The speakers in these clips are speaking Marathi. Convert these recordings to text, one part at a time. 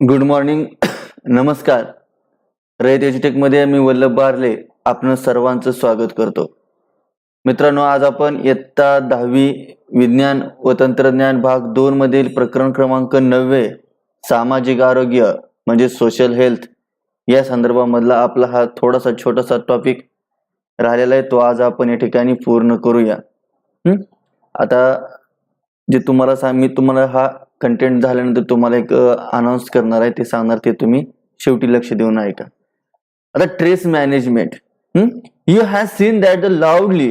गुड मॉर्निंग नमस्कार. रयत एज्युटेकमध्ये मी वल्लभ बारले. आपण सर्वांचं स्वागत करतो. मित्रांनो आज आपण इयत्ता दहावी विज्ञान व तंत्रज्ञान भाग दोन मधील प्रकरण क्रमांक नववे सामाजिक आरोग्य म्हणजे सोशल हेल्थ या संदर्भामधला आपला हा थोडासा छोटासा टॉपिक राहिलेला आहे. तो आज आपण या ठिकाणी पूर्ण करूया. आता जे तुम्हाला सांग मी तुम्हाला हा कंटेंट झाल्यानंतर तुम्हाला एक अनाऊन्स करणार आहे ते सांगणार ते तुम्ही. शेवटी लक्ष देऊन ऐका. आता stress management you have seen that the loudly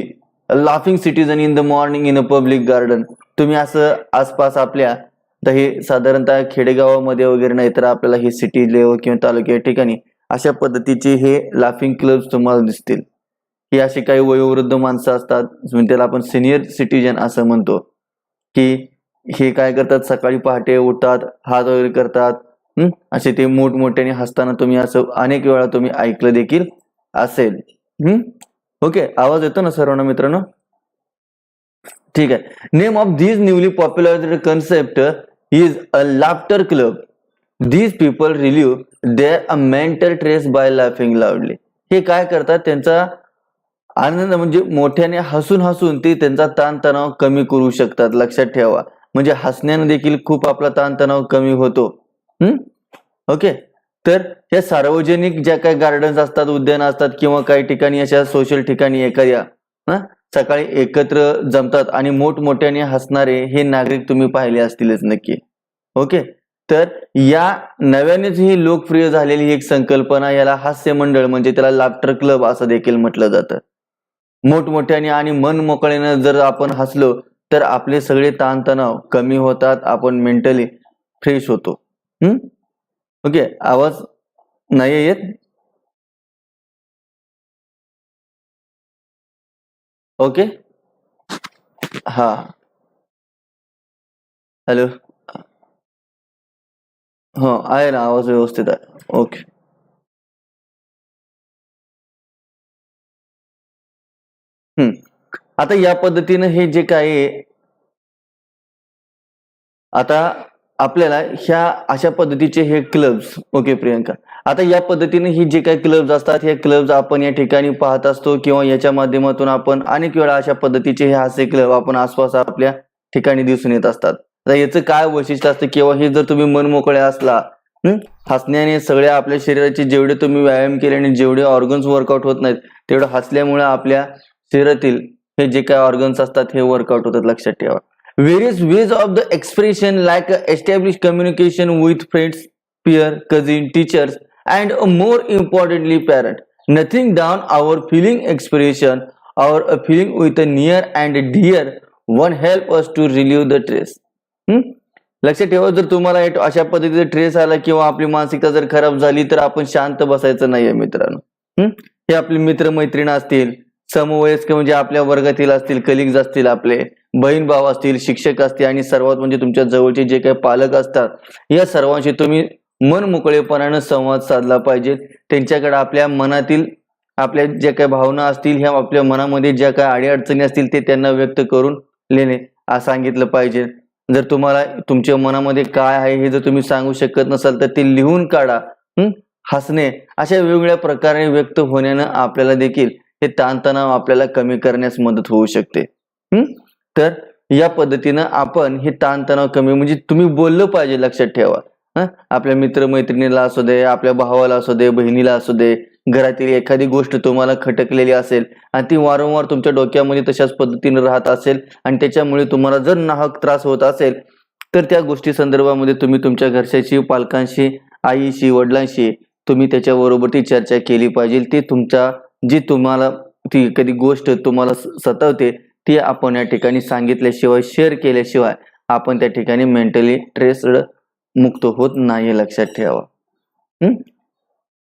laughing citizen in the morning in a public garden तुम्ही असं आसपास आपल्या तर हे साधारणतः खेडेगावामध्ये वगैरे नाही तर आपल्याला हे सिटी लेवल किंवा तालुक्या ठिकाणी अशा पद्धतीचे हे लाफिंग क्लब्स तुम्हाला दिसतील. ही अशी काही वयोवृद्ध माणसं असतात त्याला आपण सिनियर सिटीजन असं म्हणतो की हे काय करतात? सकाळी पहाटे उठतात हात वगैरे करतात. असे ते मोठमोठ्याने हसताना तुम्ही असं अनेक वेळा तुम्ही ऐकलं देखील असेल. हम्म ओके आवाज येतो ना सर्वांना मित्रांनो? ठीक आहे. Name of these newly popular concept is a laughter club these people relieve they a mental stress by laughing loudly हे काय करतात? त्यांचा आनंद म्हणजे मोठ्याने हसून हसून ते त्यांचा ताणतणाव कमी करू शकतात. लक्षात ठेवा. म्हणजे हसण्याने देखील खूप आपला ताणतणाव कमी होतो. हम्म ओके? तर या सार्वजनिक ज्या काही गार्डन्स असतात उद्यान असतात किंवा काही ठिकाणी अशा सोशल ठिकाणी एखाद्या हा? सकाळी एकत्र जमतात आणि मोठमोठ्याने हसणारे हे नागरिक तुम्ही पाहिले असतीलच नक्की. ओके? तर या नव्यानेच ही लोकप्रिय झालेली एक संकल्पना याला हास्य मंडळ म्हणजे त्याला लाफ्टर क्लब असं देखील म्हटलं जातं. मोठमोठ्याने आणि मन मोकळ्यानं जर आपण हसलो तर आपले सगळे ताणतणाव कमी होतात आपण मेंटली फ्रेश होतो. हम्म ओके आवाज नाही येत? ओके. हा. हॅलो. हो आहे ना आवाज व्यवस्थित आहे. ओके. हम्म आता या पद्धतीनं हे जे काय आहे, आता आपल्याला ह्या अशा पद्धतीचे हे क्लब्स ओके प्रियंका? आता या पद्धतीने ही जे काही क्लब्स असतात हे क्लब्स आपण या ठिकाणी पाहत असतो किंवा याच्या माध्यमातून आपण अनेक वेळा अशा पद्धतीचे हे हास्य क्लब आपण आसपास आपल्या ठिकाणी दिसून येत असतात. याचं काय वैशिष्ट्य असतं किंवा हे जर तुम्ही मन मोकळे असला हसण्याने सगळ्या आपल्या शरीराचे जेवढे तुम्ही व्यायाम केले आणि जेवढे ऑर्गन्स वर्कआउट होत नाहीत तेवढं हसल्यामुळे आपल्या शरीरातील हे जे काय ऑर्गन्स असतात हे वर्कआउट होतात लक्षात ठेवा. Various ways of the expression like establish communication with friends peer cousin teachers and more importantly parent nothing down our feeling expression our a feeling with a near and dear one help us to relieve the stress hmm? लक्षात ठेवा जर तुम्हाला अशा पद्धतीचा ट्रेस आला किंवा आपली मानसिकता जर खराब झाली तर आपण शांत बसायचं नाहीये मित्रांनो. हे आपले मित्र मैत्रीण असतील समवयस्क म्हणजे आपल्या वर्गातील असतील कलिग्ज असतील आपले बहीण भाव असतील शिक्षक असतील आणि सर्वात म्हणजे तुमच्या जवळचे जे काही पालक असतात या सर्वांशी तुम्ही मन मोकळेपणानं संवाद साधला पाहिजे. त्यांच्याकडे आपल्या मनातील आपल्या ज्या काही भावना असतील ह्या आपल्या मनामध्ये ज्या काही अडीअडचणी असतील ते त्यांना व्यक्त करून लेणे असं सांगितलं पाहिजे. जर तुम्हाला तुमच्या मनामध्ये काय आहे हे जर तुम्ही सांगू शकत नसाल तर ते लिहून काढा. हसणे अशा वेगवेगळ्या प्रकारे व्यक्त होण्यानं आपल्याला देखील हे ताणतणाव आपल्याला कमी करण्यास मदत होऊ शकते. तर या पद्धतीनं आपण हे ताणतणाव कमी म्हणजे तुम्ही बोललं पाहिजे लक्षात ठेवा. आपल्या मित्र मैत्रिणीला असू दे आपल्या भावाला असू दे बहिणीला असू दे घरातील एखादी गोष्ट तुम्हाला खटकलेली असेल आणि ती वारंवार तुमच्या डोक्यामध्ये तशाच पद्धतीने राहत असेल आणि त्याच्यामुळे तुम्हाला जर नाहक त्रास होत असेल तर त्या गोष्टी संदर्भामध्ये तुम्ही तुमच्या घरच्याशी पालकांशी आईशी वडिलांशी तुम्ही त्याच्याबरोबर ती चर्चा केली पाहिजे. ते तुमच्या जी तुम्हाला ती कधी गोष्ट तुम्हाला सतावते ती आपण या ठिकाणी सांगितल्याशिवाय शेअर केल्याशिवाय आपण त्या ठिकाणी मेंटली ट्रेस्ड मुक्त होत नाही लक्षात ठेवा.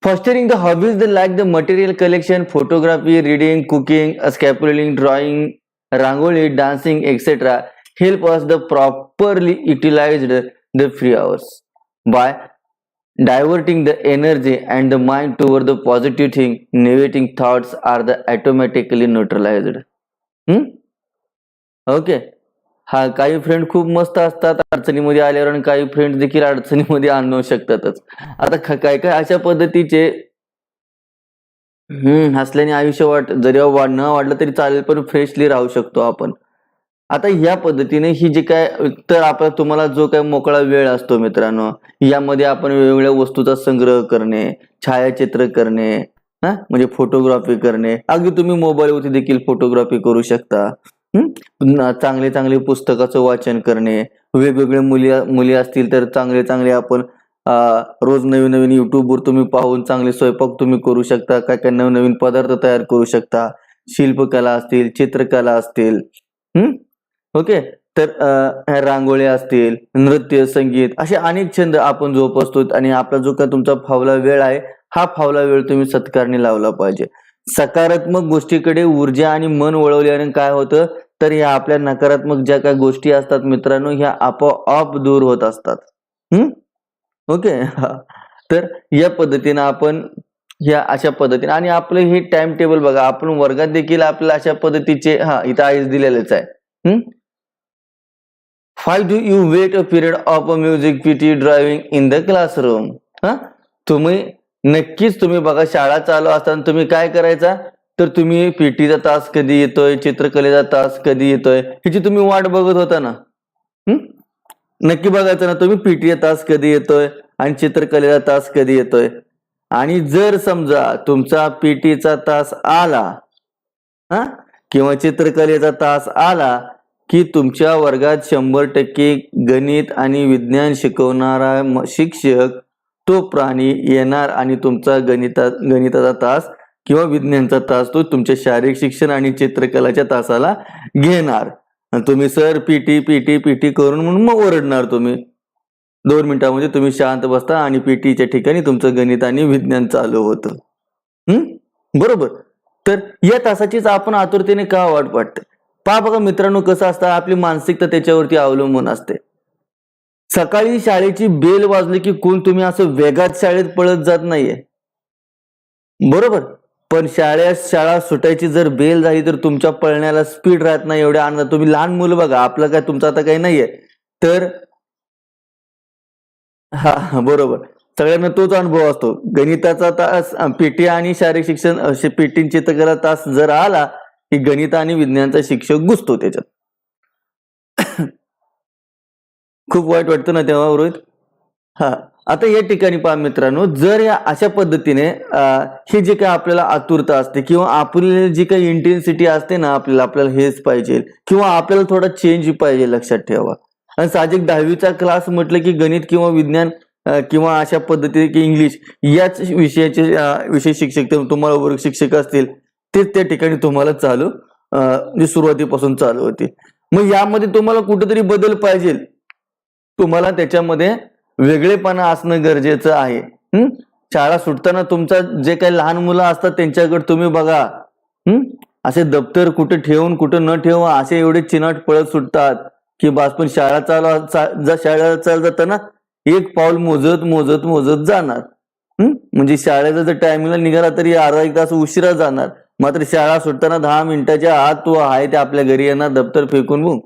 Fostering the hobbies the like the material collection photography reading cooking sculpting drawing rangoli dancing etcetera help us the properly utilized the free hours by diverting the energy and the mind toward the positive thing negative thoughts are the automatically neutralized. Hmm? okay. हा काही फ्रेंड खूप मस्त असतात अडचणीमध्ये आल्यावर आणि काही फ्रेंड देखील अडचणीमध्ये आणू शकतातच. आता काय काय अशा पद्धतीचे हम्म हसल्याने आयुष्य वाट जरी वाढ न वाढलं तरी चालेल पण फ्रेशली राहू शकतो आपण. आता ह्या पद्धतीने ही जी काय तर आपण तुम्हाला जो काय मोकळा वेळ असतो मित्रांनो यामध्ये आपण वेगवेगळ्या वस्तूचा संग्रह करणे छायाचित्र करणे हा? म्हणजे फोटोग्राफी करणे. अगदी तुम्ही मोबाईलवरती देखील फोटोग्राफी करू शकता. चांगले चांगले पुस्तकाचं वाचन करणे. वेगवेगळे मुली मुली असतील तर चांगले चांगले आपण रोज नवीन नवीन युट्यूबवर तुम्ही पाहून चांगले स्वयंपाक तुम्ही करू शकता. काय काय नवनवीन पदार्थ तयार करू शकता. शिल्पकला असतील चित्रकला असतील. हम्म ओके? तर ह्या रांगोळ्या असतील नृत्य संगीत असे अनेक छंद आपण जोपासतो आणि आपला जो काय तुमचा फावला वेळ आहे हा फावला वेळ तुम्ही सत्कारने लावला पाहिजे. सकारात्मक गोष्टीकडे ऊर्जा आणि मन वळवल्याने काय होतं? तर ह्या आपल्या नकारात्मक ज्या काही गोष्टी असतात मित्रांनो ह्या आपोआप दूर होत असतात. हम्म ओके? तर या पद्धतीनं आपण ह्या अशा पद्धतीने आणि आपलं हे टाइम टेबल बघा आपण वर्गात देखील आपल्याला अशा पद्धतीचे हा इथं आईच दिलेलंच आहे. हम्म why do you wait a period of a music PT driving in the classroom हा तुम्ही नक्कीच तुम्ही बघा शाळा चालू असताना तुम्ही काय करायचा? तर तुम्ही पीटीचा तास कधी येतोय चित्रकलेचा तास कधी येतोय ह्याची तुम्ही वाट बघत होता ना? हम्म? नक्की बघायचं ना तुम्ही पीटीचा तास कधी येतोय आणि चित्रकलेचा तास कधी येतोय? आणि जर समजा तुमचा पीटीचा तास आला हा? किंवा चित्रकलेचा तास आला की तुमच्या वर्गात शंभर टक्के गणित आणि विज्ञान शिकवणारा शिक्षक तो प्राणी येणार आणि तुमचा गणिता गणिताचा तास किंवा विज्ञानचा तास तो तुमच्या शारीरिक शिक्षण आणि चित्रकलाच्या तासाला घेणार. तुम्ही सर पीटी पीटी पीटी करून म्हणून मग ओरडणार तुम्ही. दोन मिनिटामध्ये तुम्ही शांत बसता आणि पीटीच्या ठिकाणी तुमचं गणित आणि विज्ञान चालू होतं. बरोबर. तर या तासाचीच आपण आतुरतेने का वाट पाहते पहा बघा मित्रांनो कसं असतं आपली मानसिकता त्याच्यावरती अवलंबून असते. सकाळी शाळेची बेल वाजली की कोण तुम्ही असं वेगात शाळेत पळत जात नाहीये. बरोबर? पण शाळेत शाळा सुटायची जर बेल झाली तर तुमच्या पळण्याला स्पीड राहत नाही एवढ्या आनंद तुम्ही लहान मुलं बघा आपलं काय तुमचं आता काही नाहीये. तर हा हा, बरोबर. सगळ्यांना तोच अनुभव असतो. गणिताचा तास पीटी आणि शारीरिक शिक्षण पीटींची चित्रकला तास जर आला की गणित आणि विज्ञानचा शिक्षक घुसतो त्याच्यात. खूप वाईट वाटतं ना तेव्हा रोहित? हा. आता या ठिकाणी पहा मित्रांनो जर या अशा पद्धतीने ही हे जे काही आपल्याला आतुरता असते किंवा आपली जी काही इंटेन्सिटी असते ना आपल्याला आपल्याला हेच पाहिजे किंवा आपल्याला थोडा चेंज पाहिजे लक्षात ठेवा. आणि साहजिक दहावीचा क्लास म्हटलं की गणित किंवा विज्ञान किंवा अशा पद्धतीने की इंग्लिश याच विषयाचे विषय शिक्षक तुम्हाला वर्ग शिक्षक असतील तेच त्या ठिकाणी तुम्हाला चालू अं, सुरुवातीपासून चालू होते. मग यामध्ये तुम्हाला कुठेतरी बदल पाहिजे. तुम्हाला त्याच्यामध्ये वेगळेपणा असणं गरजेचं आहे. शाळा सुटताना तुमचा जे काही लहान मुलं असतात त्यांच्याकडे तुम्ही बघा. हम्म? असे दप्तर कुठे ठेवून कुठे न ठेवा असे एवढे चिनाट पळत सुटतात की बास पण शाळा चालू जा- शाळेला चालत जाताना एक पाऊल मोजत मोजत मोजत जाणार. हम्म? म्हणजे शाळेचा जर टायमिंगला निघाला तरी अर्धा एक तास उशिरा जाणार. मात्र शाळा सुटताना दहा मिनिटाच्या आत तू आहे ते आपल्या घरी यांना दप्तर फेकून मग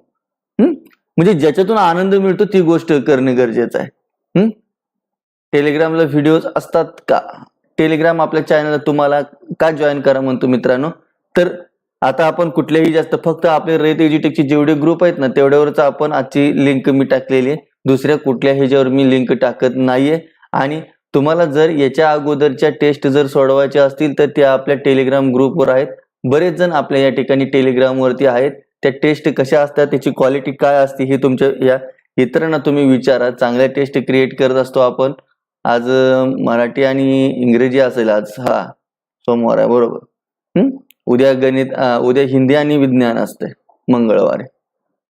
हम्म? म्हणजे ज्याच्यातून आनंद मिळतो ती गोष्ट करणे गरजेचं आहे. हम्म? टेलिग्रामला व्हिडिओज असतात का? टेलिग्राम आपल्या चॅनलला तुम्हाला का जॉईन करा म्हणतो मित्रांनो? तर आता आपण कुठल्याही जास्त फक्त आपले रेत एज्युटेकचे जेवढे ग्रुप आहेत ना तेवढ्यावरच आपण आजची लिंक मी टाकलेली आहे. दुसऱ्या कुठल्या ह्याच्यावर मी लिंक टाकत नाहीये. आणि तुम्हाला जर याच्या अगोदरच्या टेस्ट जर सोडवायच्या असतील तर त्या आपल्या टेलिग्राम ग्रुपवर आहेत. बरेच जण आपल्या या ठिकाणी टेलिग्राम वरती आहेत. त्या टेस्ट कशा असतात त्याची क्वालिटी काय असते हे तुमच्या या इतरांना तुम्ही विचारा. चांगल्या टेस्ट क्रिएट करत असतो आपण. आज मराठी आणि इंग्रजी असेल आज. हा सोमवार आहे बरोबर. हम्म? उद्या गणित उद्या हिंदी आणि विज्ञान असते मंगळवारी.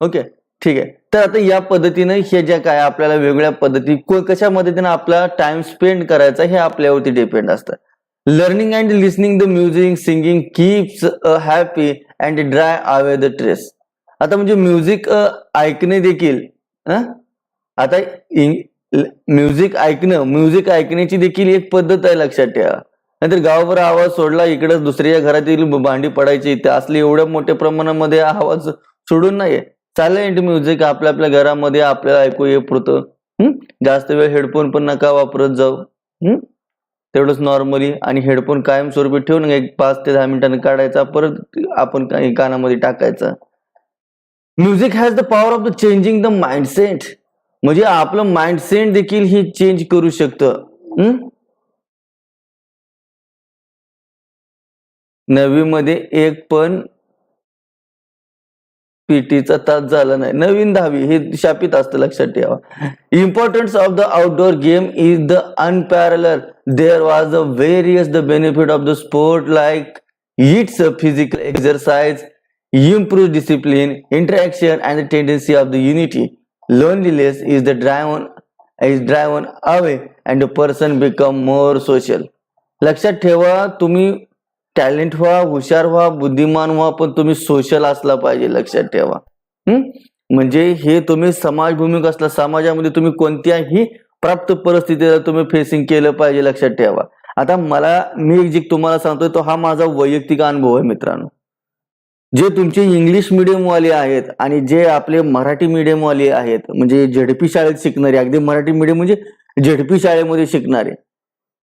ओके. ठीक आहे. तर आता या पद्धतीनं हे ज्या काय आपल्याला वेगवेगळ्या पद्धती कशा मदतीने आपला टाइम स्पेंड करायचा हे आपल्यावरती डिपेंड असतं. Learning and listening the music singing keeps happy and dry away the stress आता म्हणजे म्युझिक ऐकणे देखील आता म्युझिक ऐकणं म्युझिक ऐकण्याची देखील एक पद्धत आहे लक्षात ठेवा. नाहीतर गावभर आवाज सोडला इकडे दुसऱ्या घरातील भांडी पडायची इथे असले एवढ्या मोठ्या प्रमाणामध्ये आवाज सोडून नाहीये. सायलेंट म्युझिक आपल्या आपल्या घरामध्ये आपल्याला ऐकू ये पुरतं. हम्म? जास्त वेळ हेडफोन पण नका वापरत जाऊ. हम्म? तेवढंच नॉर्मली आणि हेडफोन कायमस्वरूपी ठेवून एक पाच ते दहा मिनिटांनी काढायचा परत आपण कानामध्ये टाकायचा. Music has the power of the changing the mindset म्हणजे आपलं माइंडसेट देखील ही चेंज करू शकतं. नववीमध्ये एक पण पीटीचा तास झाला नाही. नवीन दहावी हे शापित असतं लक्षात ठेवा. Importance of the outdoor game is the unparallel there was a various the benefit of the sport like it's a physical exercise improve discipline interaction and the tendency of the unity loneliness is the driven is driven away and a person become more social लक्षात ठेवा तुम्ही टॅलेंट व्हा हुशार व्हा बुद्धिमान व्हा पण तुम्ही सोशल असला पाहिजे लक्षात ठेवा. हम्म? म्हणजे हे तुम्ही समाजभूमिक असला समाजामध्ये तुम्ही कोणत्याही प्राप्त परिस्थितीला तुम्ही फेसिंग केलं पाहिजे लक्षात ठेवा. आता मला मी जे तुम्हाला सांगतोय तो हा माझा वैयक्तिक अनुभव आहे मित्रांनो. जे तुमचे इंग्लिश मिडियम वाले आहेत आणि जे आपले मराठी मिडियम वाले आहेत म्हणजे झेडपी शाळेत शिकणारे अगदी मराठी मिडियम म्हणजे झेडपी शाळेमध्ये शिकणारे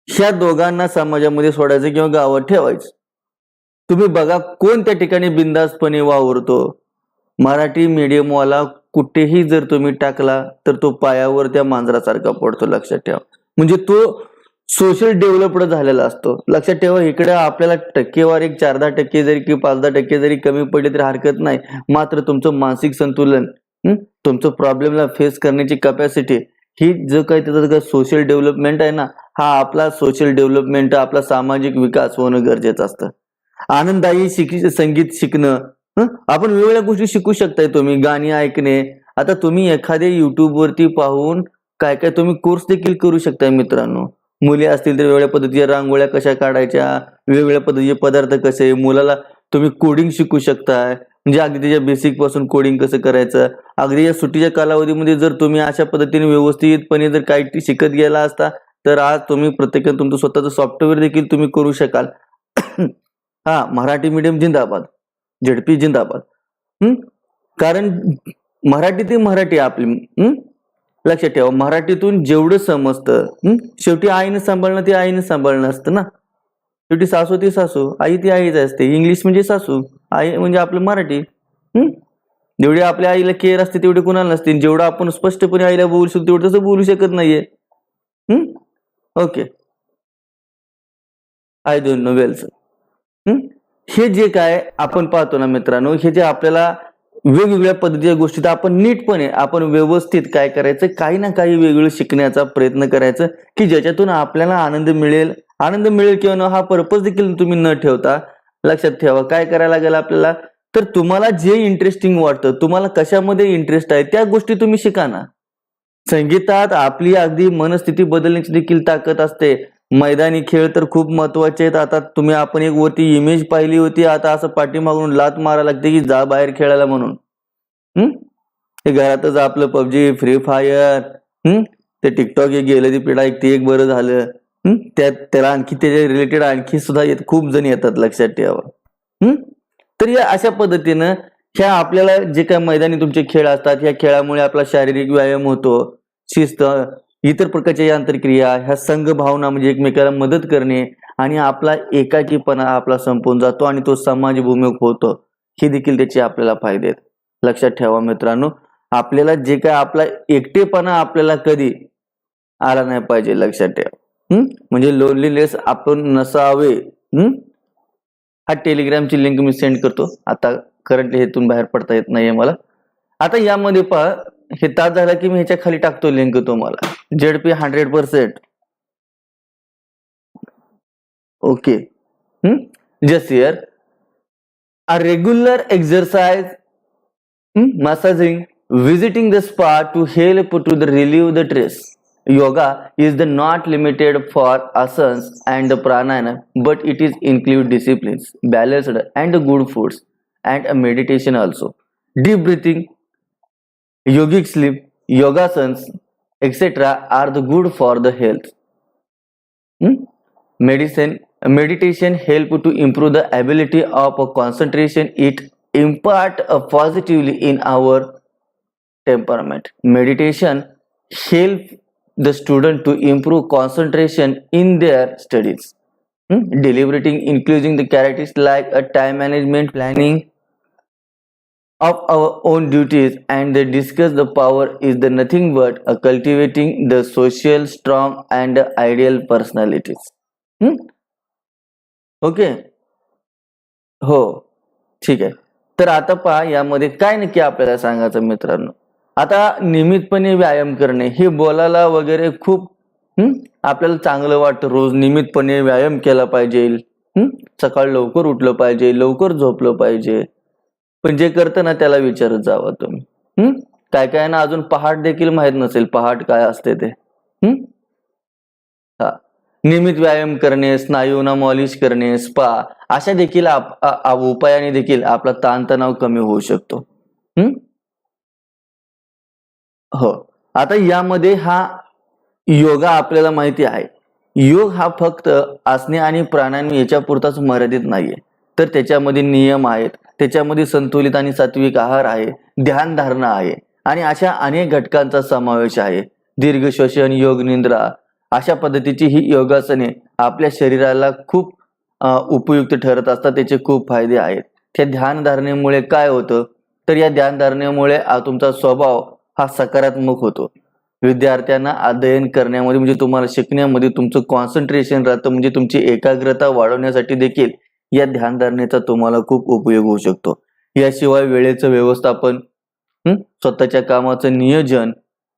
ह्या दोघांना समाजामध्ये सोडायचं किंवा गावात ठेवायचं. तुम्ही बघा कोण त्या ठिकाणी बिंदासपणे वावरतो. मराठी मीडियमवाला कुठेही जर तुम्ही टाकला तर तो पायावर त्या मांजरासारखा पडतो लक्षात ठेवा. म्हणजे तो सोशल डेव्हलप्ड झालेला असतो. लक्षात ठेवा इकडे आपल्याला टक्केवारी एक चार दहा टक्के जरी किंवा पाच दहा टक्के जरी कमी पडले तरी हरकत नाही. मात्र तुमचं मानसिक संतुलन तुमचं प्रॉब्लेमला फेस करण्याची कपॅसिटी ही जो काही त्याचा का सोशल डेव्हलपमेंट आहे ना हा आपला सोशल डेव्हलपमेंट आपला सामाजिक विकास होणं गरजेचं असतं. आनंददायी शिक संगीत शिकणं आपण वेगवेगळ्या गोष्टी शिकू शकताय तुम्ही गाणी ऐकणे. आता तुम्ही एखाद्या युट्यूबवरती पाहून काय काय तुम्ही कोर्स देखील करू शकताय मित्रांनो. मुली असतील तर वेगवेगळ्या पद्धतीच्या रांगोळ्या कशा काढायच्या वेगवेगळ्या पद्धतीचे पदार्थ कसे मुलाला तुम्ही कोडिंग शिकू शकताय. म्हणजे अगदी त्याच्या बेसिकपासून कोडिंग कसं करायचं. अगदी या सुट्टीच्या कालावधीमध्ये जर तुम्ही अशा पद्धतीने व्यवस्थितपणे जर काही शिकत गेला असता तर आज तुम्ही प्रत्येकाने तुमचं स्वतःचं सॉफ्टवेअर देखील तुम्ही करू शकाल. हा मराठी मीडियम जिंदाबाद. झेडपी जिंदाबाद. हम्म? कारण मराठी ते मराठी आपली हम्म? लक्षात ठेवा मराठीतून जेवढं समजतं शेवटी आईनं सांभाळणं ते आईनं सांभाळणं असतं ना. शेवटी सासू ती सासू आई ती आईच असते. इंग्लिश म्हणजे सासू आई म्हणजे आपलं मराठी हं? जेवढी आपल्या आईला केअर असते तेवढे कुणाला नसते. जेवढं आपण स्पष्टपणे आईला बोलू शकतो तेवढं तसं बोलू शकत नाहीये. Okay. I don't know well sir हे? जे काय आपण पाहतो ना मित्रांनो हे जे आपल्याला वेगवेगळ्या पद्धतीच्या गोष्टी तर आपण नीटपणे आपण व्यवस्थित काय करायचं काही ना काही वेगळं शिकण्याचा प्रयत्न करायचं की ज्याच्यातून आपल्याला आनंद मिळेल. आनंद मिळेल किंवा न हा पर्पज देखील तुम्ही न ठेवता लक्षात ठेवा. काय करायला लागेल आपल्याला? तर तुम्हाला जे इंटरेस्टिंग वाटतं तुम्हाला कशामध्ये इंटरेस्ट आहे त्या गोष्टी तुम्ही शिका ना. संगीतात आपली अगदी मनस्थिती बदलण्याची देखील ताकद असते. मैदानी खेळ तर खूप महत्त्वाचे आहेत. आता तुम्ही आपण एक वरती इमेज पाहिली होती. आता असं पाठीमागून लात मारा लागते की जा बाहेर खेळायला म्हणून. हम्म? हे घरातच आपलं पबजी फ्री फायर हम्म? ते टिकटॉक एक गेलं ती पिढा एक ते एक बरं झालं. हम्म? त्यात त्याला आणखी त्याच्या रिलेटेड आणखी सुद्धा येत खूप जण येतात लक्षात ठेवा हम्म? तर या अशा पद्धतीनं ह्या आपल्याला जे काय मैदानी तुमचे खेळ असतात या खेळामुळे आपला शारीरिक व्यायाम होतो शिस्त इतर प्रकारच्या यांत्रिक्रिया ह्या संघ भावना म्हणजे एकमेकाला मदत करणे आणि आपला एकाकीपणा आपला संपून जातो आणि तो समाज भूमिक होतो. हे देखील त्याचे आपल्याला फायदे आहेत. लक्षात ठेवा मित्रांनो आपल्याला जे काय आपला एकटेपणा आपल्याला कधी आला नाही पाहिजे लक्षात ठेवा. हम्म? म्हणजे लोनलीनेस आपण नसावे. हम्म? हा टेलिग्रामची लिंक मी सेंड करतो. आता करंटली हेतून बाहेर पडता येत नाहीये मला. आता यामध्ये पहा हे तास झाला की मी ह्याच्या खाली टाकतो लिंक तुम्हाला. Z P hundred percent okay just year a regular exercise massaging visiting the spa to help to the relieve the stress yoga is the not limited for asanas and pranayama but it is include disciplines balanced and good foods and meditation also deep breathing yogic sleep yoga yogasans etc are the good for the health Hmm? medicine meditation help to improve the ability of concentration it impart positively in our temperament. Meditation help the student to improve concentration in their studies. Hmm? Deliberating, including the characteristics like a time management, planning of our own duties, and the discuss the power is the nothing but a cultivating the social, strong, and ideal personalities. Hmm? Okay हो. ठीक आहे. तर आता पहा यामध्ये काय नक्की आपल्याला सांगायचं मित्रांनो? आता नियमितपणे व्यायाम करणे हे बोलायला वगैरे खूप आपल्याला चांगलं वाटतं. रोज नियमितपणे व्यायाम केला पाहिजे. सकाळ लवकर उठलं पाहिजे लवकर झोपलं पाहिजे. पण जे करतं ना त्याला विचारत जावा तुम्ही. हम्म काय काय ना अजून पहाट देखील माहीत नसेल पहाट काय असते ते. हम्म हा. नियमित व्यायाम करणे स्नायूंना मॉलिश करणे स्पा अशा देखील आप- उपायाने देखील आपला ताणतणाव कमी होऊ शकतो. हम्म हो. आता यामध्ये हा योगा आपल्याला माहिती आहे. योग हा फक्त आसने आणि प्राणायाम याच्या पुरताच मर्यादित नाहीये. तर त्याच्यामध्ये नियम आहेत. त्याच्यामध्ये संतुलित आणि सात्विक आहार आहे ध्यानधारणा आहे आणि अशा अनेक घटकांचा समावेश आहे. दीर्घ श्वसन योग निंद्रा अशा पद्धतीची ही योगासने आपल्या शरीराला खूप उपयुक्त ठरत असतात. त्याचे खूप फायदे आहेत. त्या ध्यानधारणेमुळे काय होतं? तर या ध्यानधारणेमुळे तुमचा स्वभाव हा सकारात्मक होतो. विद्यार्थ्यांना अध्ययन करण्यामध्ये म्हणजे तुम्हाला शिकण्यामध्ये तुमचं कॉन्सन्ट्रेशन राहतं म्हणजे तुमची एकाग्रता वाढवण्यासाठी देखील या ध्यानधारणेचा तुम्हाला खूप उपयोग होऊ शकतो. याशिवाय वेळेचं व्यवस्थापन स्वतःच्या कामाचं नियोजन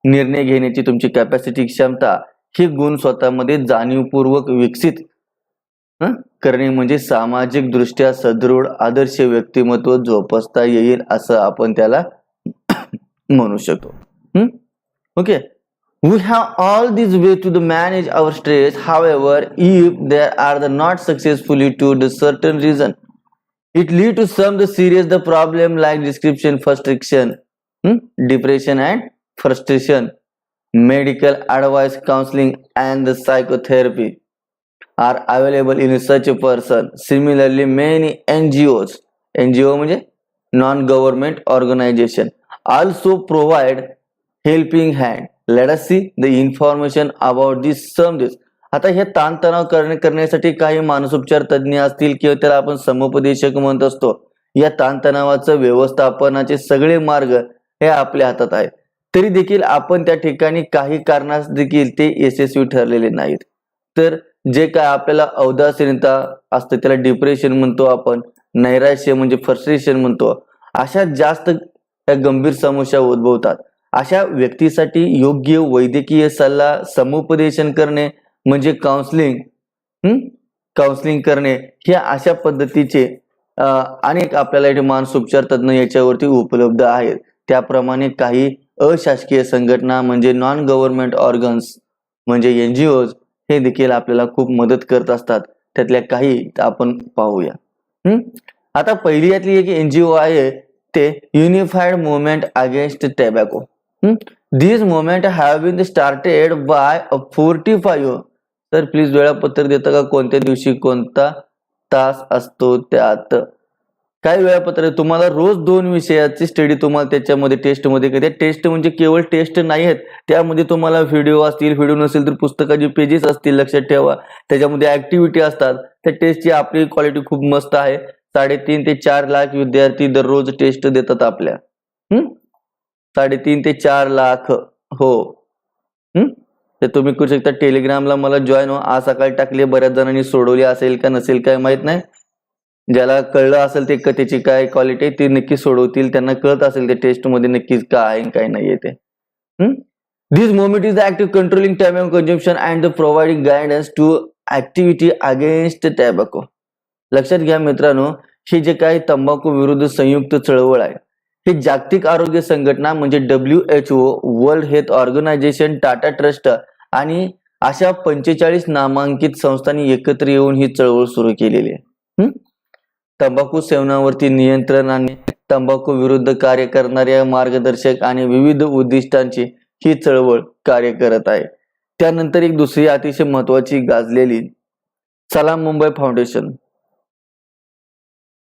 निर्णय घेण्याची तुमची कॅपॅसिटी क्षमता ही गुण स्वतःमध्ये जाणीवपूर्वक विकसित करणे म्हणजे सामाजिक दृष्ट्या सदृढ आदर्श व्यक्तिमत्व जोपासता येईल असं आपण त्याला म्हणू शकतो. Okay? We have all these ways to the manage our stress. However, if there are the not successfully to the certain reason, it lead to some the serious the problem like description, frustration, hmm? depression and frustration. Medical advice, counseling and the psychotherapy are available in such a person. Similarly, many NGOs, NGO non-government organization also provide helping hand let us see the information about this आता हे ताणतणाव करणे करण्यासाठी काही मानसोपचार तज्ज्ञ असतील किंवा त्याला आपण समुपदेशक म्हणत असतो. या ताणतणावाचं व्यवस्थापनाचे सगळे मार्ग हे आपल्या हातात आहेत. तरी देखील आपण त्या ठिकाणी काही कारणास देखील ते यशस्वी ठरलेले नाहीत. तर जे काय आपल्याला औदासीनता असते त्याला डिप्रेशन म्हणतो आपण नैराश्य म्हणजे फ्रस्ट्रेशन म्हणतो अशा जास्त त्या गंभीर समस्या उद्भवतात. अशा व्यक्तीसाठी योग्य वैद्यकीय सल्ला समुपदेशन करणे म्हणजे काउन्सिलिंग काउन्सिलिंग करणे हे अशा पद्धतीचे अनेक आपल्याला इथे मानसोपचार तज्ज्ञ याच्यावरती उपलब्ध आहेत. त्याप्रमाणे काही अशासकीय संघटना म्हणजे नॉन गव्हर्नमेंट ऑर्गन्स म्हणजे एनजीओज हे देखील आपल्याला खूप मदत करत असतात. त्यातल्या काही आपण पाहूया. हम्म? आता पहिली यातली एक एनजीओ आहे ते unified movement against tobacco this movement have been started by forty five तर प्लीज वेळापत्र देता का? कोणत्या दिवशी कोणता तास असतो त्यात? काय वेळापत्र तुम्हाला रोज दोन विषयाची स्टडी तुम्हाला त्याच्यामध्ये टेस्टमध्ये कधी टेस्ट म्हणजे केवळ टेस्ट नाही आहेत. त्यामध्ये तुम्हाला व्हिडिओ असतील व्हिडिओ नसेल तर पुस्तकाचे पेजेस असतील लक्षात ठेवा. त्याच्यामध्ये ऍक्टिव्हिटी असतात. त्या टेस्टची आपली क्वालिटी खूप मस्त आहे. साडेतीन ते चार लाख विद्यार्थी दररोज टेस्ट देतात आपल्या. Hmm? साडेतीन ते चार लाख. हो. तर तुम्ही करू शकता टेलिग्रामला मला जॉईन व्हा. आज सकाळी टाकली बऱ्याच जणांनी सोडवली असेल का नसेल काय माहीत नाही. ज्याला कळलं असेल ते त्याची काय क्वालिटी आहे ती नक्की सोडवतील. त्यांना कळत असेल ते टेस्टमध्ये नक्कीच काय आहे काय नाही ते. This moment is active controlling tobacco consumption and the providing guidance to activity against tobacco लक्षात घ्या मित्रांनो हे जे काही तंबाखू विरुद्ध संयुक्त चळवळ आहे हे जागतिक आरोग्य संघटना म्हणजे W H O world health organization Tata trust आणि अशा पंचेचाळीस नामांकित संस्थांनी एकत्र येऊन ही चळवळ सुरू केलेली आहे. तंबाखू सेवनावरती नियंत्रण आणि तंबाखू विरुद्ध कार्य करणाऱ्या मार्गदर्शक आणि विविध उद्दिष्टांची ही चळवळ कार्य करत आहे. त्यानंतर एक दुसरी अतिशय महत्वाची गाजलेली सलाम मुंबई फाउंडेशन.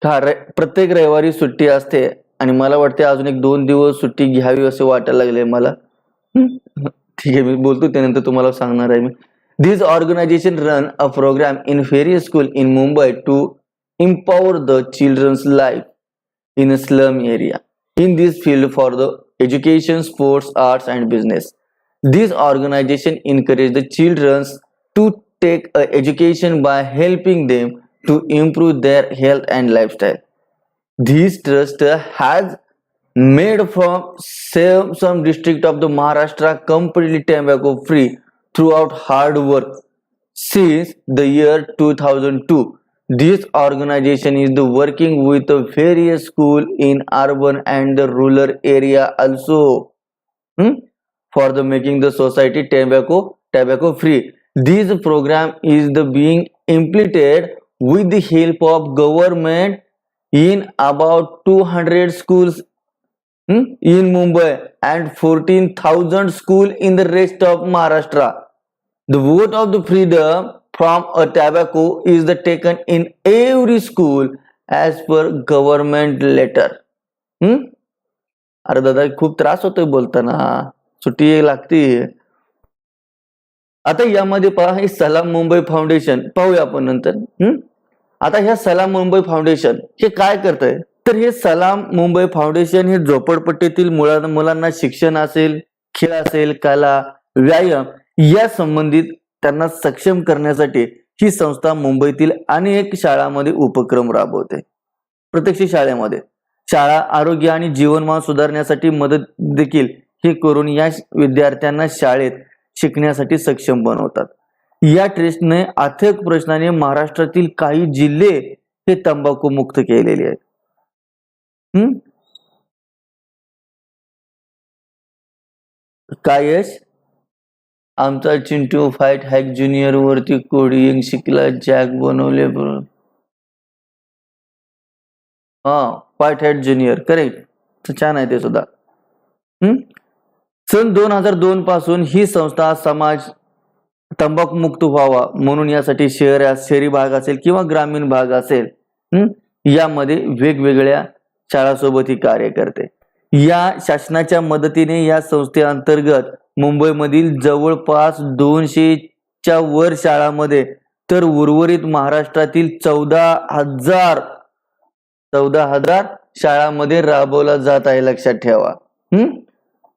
हा प्रत्येक रविवारी सुट्टी असते आणि मला वाटते अजून एक दोन दिवस सुट्टी घ्यावी असे वाटायला लागले मला. ठीक आहे मी बोलतो त्यानंतर तुम्हाला सांगणार आहे मी. This organization run a program in ferry school in Mumbai to empower the childrens life in a slum area in this field for the education sports arts and business this organization encourage the childrens to take a education by helping them to improve their health and lifestyle this trust has made from some, some district of the maharashtra completely tobacco free throughout hard work since the year 2002 this organization is working with various school in urban and the rural area also hmm, for the making the society tobacco tobacco free. This program is the being implemented with the help of government in about 200 schools hmm, in mumbai and 14000 school in the rest of maharashtra the vote of the freedom from a tobacco is the taken in every school as per government letter. हम्म? अरे दादा खूप त्रास होतोय बोलताना सुट्टी लागती आता यामध्ये पहा हे सलाम मुंबई फाउंडेशन पाहूया आपण नंतर हम्म? आता ह्या सलाम मुंबई फाउंडेशन हे काय करतंय? तर हे सलाम मुंबई फाउंडेशन हे झोपडपट्टीतील मुलांना शिक्षण असेल खेळ असेल कला व्यायाम या संबंधित त्यांना सक्षम करण्यासाठी ही संस्था मुंबईतील अनेक शाळांमध्ये उपक्रम राबवते. प्रत्यक्ष शाळेमध्ये. शाळा आरोग्य आणि जीवनमान सुधारण्यासाठी मदत देखील हे करून या विद्यार्थ्यांना शाळेत शिकण्यासाठी सक्षम बनवतात. या ट्रेस्टने अथक प्रश्नाने महाराष्ट्रातील काही जिल्हे हे तंबाखू मुक्त केलेले आहेत. हम्म? काय आमचा चिंटू फाईट हॅक ज्युनियर वरती कोडिंग शिकला जॅक बनवले. हा फाईट हॅट ज्युनियर करेक्ट. छान आहे ते सुद्धा. हम्म? सन दोन हजार दोन पासून ही संस्था समाज तंबाखू मुक्त व्हावा म्हणून यासाठी शहर शहरी भाग असेल किंवा ग्रामीण भाग असेल यामध्ये वेगवेगळ्या शाळासोबत ही कार्य करते. या शासनाच्या मदतीने या संस्थेअंतर्गत मुंबईमधील जवळपास दोनशेच्या वर शाळांमध्ये तर उर्वरित महाराष्ट्रातील चौदा हजार चौदा हजार शाळांमध्ये राबवला जात आहे लक्षात ठेवा. हम्म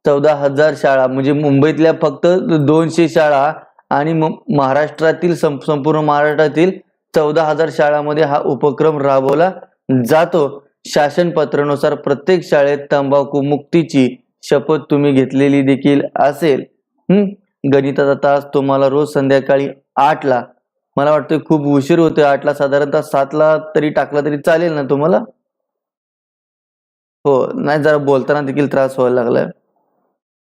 चौदा हजार शाळा म्हणजे मुंबईतल्या फक्त दोनशे शाळा आणि महाराष्ट्रातील संपूर्ण महाराष्ट्रातील चौदा हजार शाळांमध्ये हा उपक्रम राबवला जातो. शासन पत्रानुसार प्रत्येक शाळेत तंबाखू मुक्तीची शपथ तुम्ही घेतलेली देखील असेल. हम्म गणिताचा तास तुम्हाला रोज संध्याकाळी आठला. मला वाटतं खूप उशीर होतोय. आठला साधारणतः सातला तरी टाकला तरी चालेल ना तुम्हाला? हो नाही जरा बोलताना देखील त्रास व्हायला लागलाय.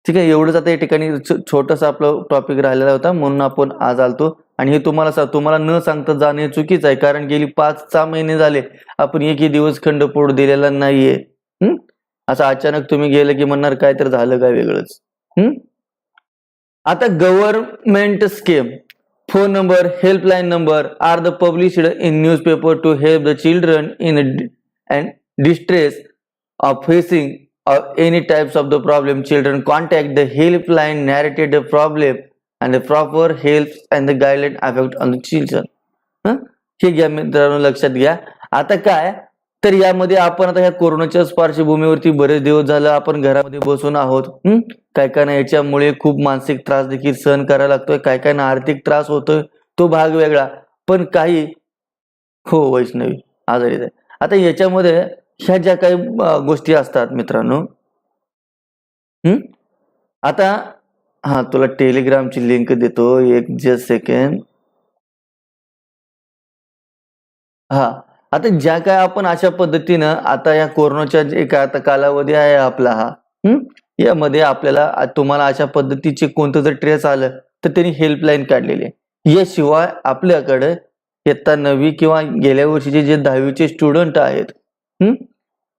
ठीक आहे एवढंच आता या ठिकाणी छोटंसं आपलं टॉपिक राहिलेला होता म्हणून आपण आज आलतो. आणि हे तुम्हाला सा- तुम्हाला न सांगता जाणे चुकीचं आहे कारण गेली पाच सहा महिने झाले आपण एकही दिवस खंडपोड दिलेला नाहीये. हम्म असं अचानक तुम्ही गेलं की म्हणणार काय तर झालं काय वेगळंच. हम्म आता government scheme phone number helpline number are the published in newspaper to help the children in and distress of facing or any types of the problem children contact the helpline narrated the problem and the proper help and the guideline affect on the children. हे घ्या मित्रांनो लक्षात घ्या. आता काय? तर यामध्ये आपण आता ह्या कोरोनाच्या पार्श्वभूमीवरती बरेच दिवस झालं आपण घरामध्ये बसून आहोत. हं? काय काय ना याच्यामुळे खूप मानसिक त्रास देखील सहन करायला लागतोय. काय काय ना आर्थिक त्रास होतोय. तो भाग वेगळा. पण काही हो वैष्णवी आजारी आहे आता याच्यामध्ये ह्या ज्या काही गोष्टी असतात मित्रांनो हम्म आता हा तुला टेलिग्रामची लिंक देतो एक जस्ट सेकंड हा आता ज्या काय आपण अशा पद्धतीनं आता या कोरोनाच्या जे काय आता कालावधी आहे आपला हा हम्म यामध्ये आपल्याला तुम्हाला अशा पद्धतीचे कोणतं जर ट्रेस आलं तर त्यांनी हेल्पलाईन काढलेली आहे. याशिवाय आपल्याकडे इयत्ता नववी किंवा गेल्या वर्षीचे जे दहावीचे स्टुडंट आहेत हम्म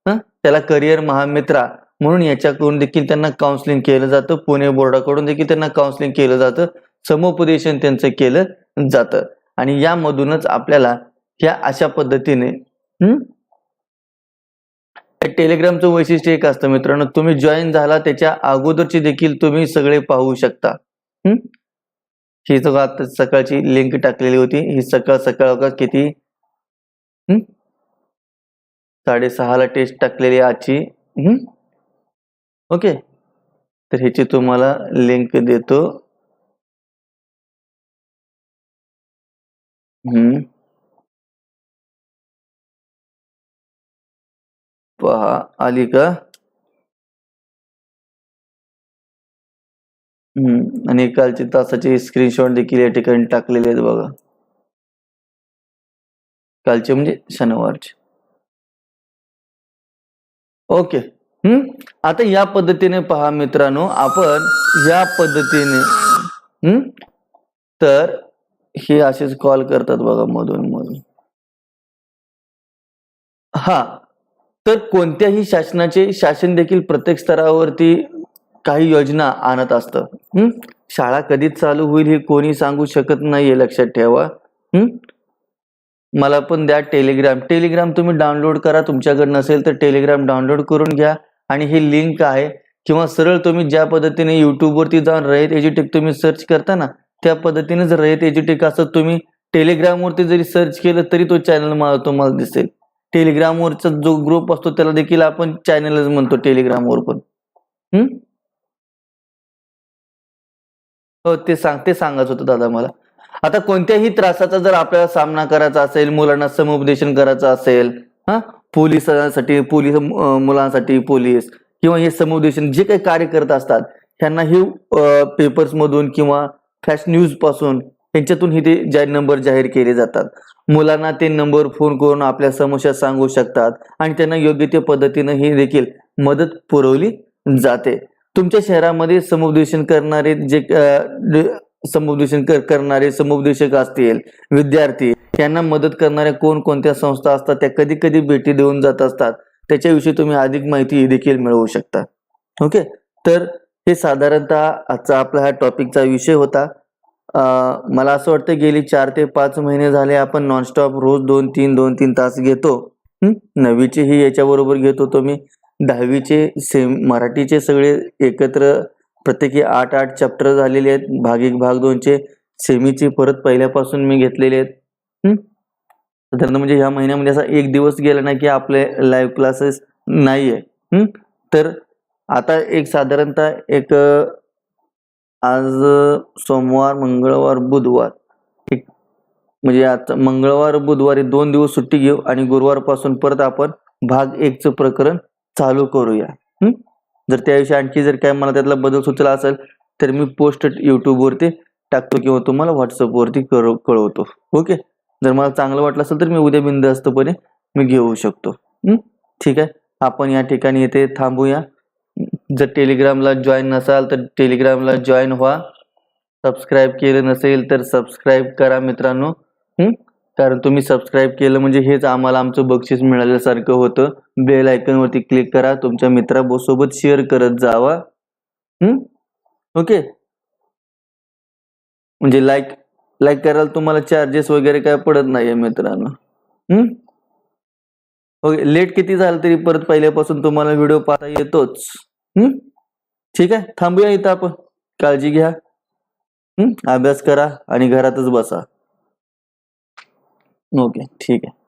हं? त्याला करिअर महामित्रा म्हणून याच्याकडून देखील त्यांना काउन्सिलिंग केलं जातं. पुणे बोर्डाकडून देखील त्यांना काउन्सिलिंग केलं जातं. समुपदेशन त्यांचं केलं जातं. आणि यामधूनच आपल्याला ह्या अशा पद्धतीने हम्म टेलिग्रामचं वैशिष्ट्य एक असतं मित्रांनो. तुम्ही जॉईन झाला त्याच्या अगोदरची देखील तुम्ही सगळे पाहू शकता. ही? सगळं आता सकाळची लिंक टाकलेली होती. ही सकाळ सकाळ किती? हम्म? साडेसहाला टेस्ट टाकलेली आजची. हम्म? ओके. तर ह्याची तुम्हाला लिंक देतो. हम्म. पहा आली का? हम्म. आणि कालचे तासाचे स्क्रीनशॉट देखील या ठिकाणी टाकलेले आहेत बघा. कालचे म्हणजे शनिवारचे. ओके. हम्म? आता या पद्धतीने पहा मित्रांनो आपण या पद्धतीने हम्म? तर हे असेच कॉल करतात बघा मधून मधून. हा. तर कोणत्याही शासनाचे शासन देखील प्रत्येक स्तरावरती काही योजना आणत असतं. हम्म? शाळा कधीच चालू होईल हे कोणी सांगू शकत नाहीये लक्षात ठेवा. हम्म? मला पण द्या टेलिग्राम टेलिग्राम तुम्ही डाउनलोड करा. तुमच्याकडे नसेल तर टेलिग्राम डाउनलोड करून घ्या. आणि ही लिंक आहे. किंवा सरळ तुम्ही ज्या पद्धतीने यूट्यूबवरती जाऊन रयत एज्युटेक तुम्ही सर्च करता ना त्या पद्धतीने जर रयत एज्युटेक असं तुम्ही टेलिग्रामवरती जरी सर्च केलं तरी तो चॅनल मला तुम्हाला दिसेल. टेलिग्रामवरचा जो ग्रुप असतो त्याला देखील आपण चॅनलच म्हणतो टेलिग्रामवर पण. हम्म? हो ते सांग ते सांगायचं होतं दादा मला. आता कोणत्याही त्रासाचा जर आपल्याला सामना करायचा असेल मुलांना समुपदेशन करायचं असेल हा? पोलिसांसाठी पोलीस मुलांसाठी पोलीस किंवा हे समुपदेशन जे काही कार्य करत असतात त्यांना हे पेपर्स मधून किंवा फ्लॅश न्यूजपासून यांच्यातून हे ते जाहीर नंबर जाहीर केले जातात मुलांना ते नंबर फोन करून आपल्या समस्या सांगू शकतात आणि त्यांना योग्य त्या पद्धतीनं ही देखील मदत पुरवली जाते. तुमच्या शहरामध्ये समुपदेशन करणारे जे समुपदेशन कर- करणारे समुपदेशक असतील विद्यार्थी यांना मदत करणाऱ्या कोणकोणत्या संस्था असतात त्या कधी कधी भेटी देऊन जात असतात त्याच्याविषयी तुम्ही अधिक माहिती देखील मिळवू शकता. ओके तर हे साधारणतः आजचा आपला हा टॉपिकचा विषय होता. मला असं वाटतं गेली चार ते पाच महिने झाले आपण नॉनस्टॉप रोज दोन तीन दोन तीन तास घेतो. हं? नववीचेही याच्याबरोबर घेत होतो मी. दहावीचे सेम मराठीचे सगळे एकत्र प्रत्येकी आठ आठ चॅप्टर झालेले आहेत. भाग एक भाग दोनचे सेमीचे परत पहिल्यापासून मी घेतलेले आहेत. हं? म्हणजे ह्या महिन्यामध्ये असा एक दिवस गेला नाही की आपले लाईव्ह क्लासेस नाहीये. तर आता एक साधारणतः एक आज सोमवार मंगळवार बुधवार. एक म्हणजे आता मंगळवार बुधवारी दोन दिवस सुट्टी घेऊ आणि गुरुवारपासून परत आपण भाग एकचं प्रकरण चालू करूया. जर त्याविषयी आणखी जर काय मला त्यातला बदल सुचला असेल तर मी पोस्ट युट्यूबवरती टाकतो किंवा तुम्हाला व्हॉट्सअपवरती कळव कळवतो. ओके जर मला चांगलं वाटलं असेल तर मी उद्या बिंदास्तपणे मी घेऊ शकतो. ठीक आहे? आपण या ठिकाणी येथे थांबूया. जर टेलिग्रामला जॉईन नसाल तर टेलिग्रामला जॉईन व्हा. सबस्क्राईब केलं नसेल तर सबस्क्राईब करा मित्रांनो. कारण तुम्ही सबस्क्राईब केलं म्हणजे हेच आम्हाला आमचं बक्षीस मिळाल्यासारखं होतं. बेल आयकनवरती क्लिक करा तुमच्या मित्रासोबत शेअर करत जावा. ओके म्हणजे लाईक लाईक करायला तुम्हाला चार्जेस वगैरे काय पडत नाहीये मित्रांनो. ओके लेट किती झालं तरी परत पहिल्यापासून तुम्हाला व्हिडिओ पाहता येतोच. ठीक आहे? थांबूया इथं आपण. काळजी घ्या. अभ्यास करा आणि घरातच बसा. ओके ठीक आहे.